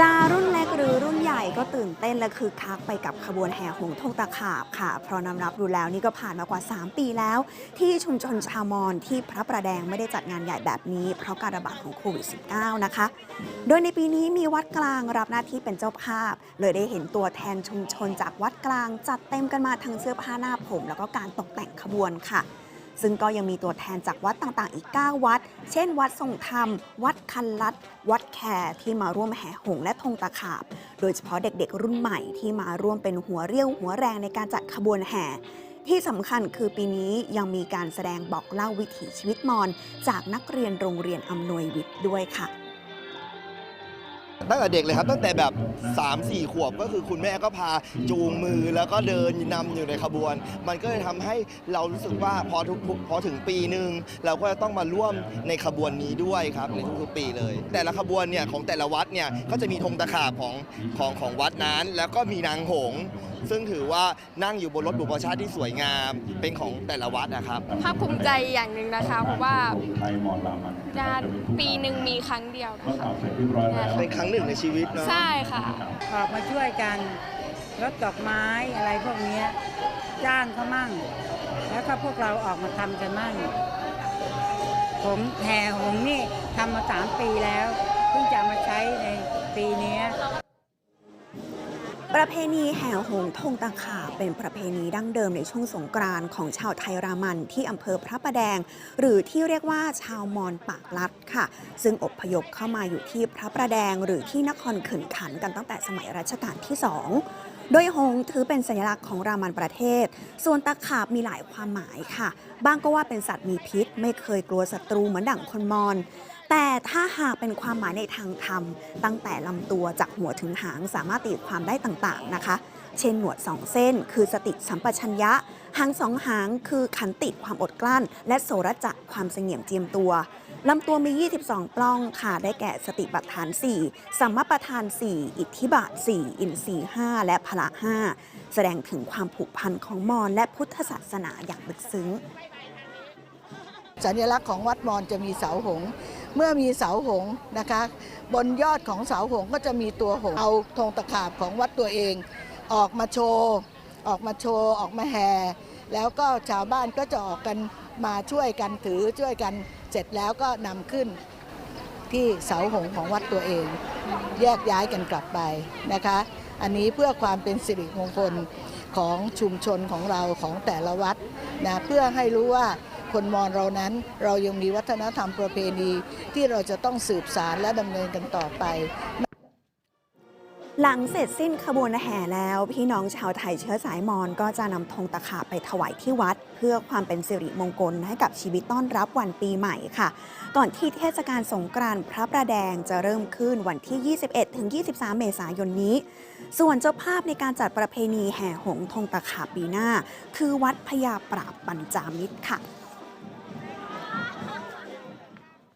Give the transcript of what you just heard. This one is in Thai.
จะรุ่นเล็กหรือรุ่นใหญ่ก็ตื่นเต้นและคือคักไปกับขบวนแห่หงส์ธงตะขาบค่ะ เพราะนำรับดูแล้วนี่ก็ผ่านมากว่า 3 ปีแล้ว ที่ชุมชนชาวมอญที่พระประแดงไม่ได้จัดงานใหญ่แบบนี้ เพราะการระบาดของโควิด -19 นะคะ โดยในปีนี้มีวัดกลางรับหน้าที่เป็นเจ้าภาพ เลยได้เห็นตัวแทนชุมชนจากวัดกลางจัดเต็มกันมาทั้งเสื้อผ้าหน้าผม แล้วก็การตกแต่งขบวนค่ะ ซึ่งก็ยังมีตัวแทนจากวัดต่างๆ อีก 9 วัด เช่น วัดทรงธรรม วัดคันลัด วัดแคร์ที่มาร่วมแห่หงส์และธงตะขาบ โดยเฉพาะเด็กๆ รุ่นใหม่ที่มาร่วมเป็นหัวเรี่ยวหัวแรงในการจัดขบวนแห่ ที่สำคัญคือปีนี้ยังมีการแสดงบอกเล่าวิถีชีวิตมอญจากนักเรียนโรงเรียนอำนวยวิทย์ด้วยค่ะ ตั้งแต่เด็กเลยครับ ตั้งแต่แบบ 3 4 ขวบก็คือคุณแม่ก็พาจูงมือแล้วก็เดินนำอยู่ในขบวน มันก็เลยทำให้เรารู้สึกว่าพอทุกพอถึงปีหนึ่งเราก็จะต้องมาร่วมในขบวนนี้ด้วยครับในทุกๆปีเลย แต่ละขบวนเนี่ยของแต่ละวัดเนี่ยก็จะมีธงตะขาบของของของวัดนั้น แล้วก็มีนางหงซึ่งถือว่านั่งอยู่บนรถบุพชาติที่สวยงามเป็นของแต่ละวัดนะครับ ภาคภูมิใจอย่างหนึ่งนะคะ เพราะว่าไทยหมอลำมันงานปีหนึ่งมีครั้งเดียวก็นะคะทำเสร็จเรียบร้อยแล้วเป็นครั้งหนึ่งในชีวิตเนาะใช่ค่ะออกมาช่วยกันรถดอกไม้อะไรพวกเนี้ยจ้างเขามั่ง แล้วก็พวกเราออกมาทำกันมั่งผมแห่หงส์นี่ทำมาสามปีแล้วเพิ่งจะ ประเพณีแห่หงส์ธงตะขาบเป็นประเพณีดั้งเดิมในช่วงสงกรานต์ของชาวไทยรามันที่อำเภอพระประแดง หรือที่เรียกว่าชาวมอญปากลัดค่ะ ซึ่งอพยพเข้ามาอยู่ที่พระประแดง หรือที่นครเขื่นขันกันตั้งแต่สมัยรัชกาลที่สองโดยหงถือเป็นสัญลักษณ์ของรามันประเทศ ส่วนตะขาบมีหลายความหมายค่ะ บ้างก็ว่าเป็นสัตว์มีพิษ ไม่เคยกลัวศัตรูเหมือนดั่งคนมอญ แต่ถ้าหากเป็นความหมายในทางธรรม ตั้งแต่ลำตัวจากหัวถึงหางสามารถตีความได้ต่างๆนะคะ เช่นหนวดสองเส้น คือสติสัมปชัญญะ หางสองหางคือขันติความอดกลั้น และโสรจะความเสงี่ยมเจียมตัวลำตัวมี 22 ปล้องค่ะ ได้แก่สติปัฏฐาน 4 สัมมาประธาน 4 อิทธิบาท 4 อินทรีย์5และพละ 5 แสดงถึงความผูกพันของมอญและพุทธศาสนาอย่างลึกซึ้ง สัญลักษณ์ของวัดมอญจะมีเสาหงส์ เมื่อมีเสาหงนะคะ บนยอดของเสาหงก็จะมีตัวหงเอาธงตะขาบของวัดตัวเอง ออกมาโชว์ออกมาโชว์ออกมาแห่แล้วก็ชาวบ้านก็จะออกกันมาช่วยกันถือช่วยกันเสร็จแล้วก็นำขึ้นที่เสาหงของวัดตัวเอง แยกย้ายกันกลับไปนะคะ อันนี้เพื่อความเป็นสิริมงคลของชุมชนของเราของแต่ละวัดนะเพื่อให้รู้ว่า คนมอญเรานั้น เรายังมีวัฒนธรรมประเพณีที่เราจะต้องสืบสารและดำเนินกันต่อไปหลังเสร็จสิ้นขบวนแห่แล้ว พี่น้องชาวไทยเชื้อสายมอญก็จะนำธงตะขาบไปถวายที่วัด เพื่อความเป็นสิริมงคลให้กับชีวิตต้อนรับวันปีใหม่ค่ะ ก่อนที่เทศกาลสงกรานต์พระประแดงจะเริ่มขึ้นวันที่ 21 ถึง 23 เมษายนนี้ ส่วนเจ้าภาพในการจัดประเพณีแห่หงส์ธงตะขาบปีหน้า คือวัดพญาปราบปัญจามิตรค่ะ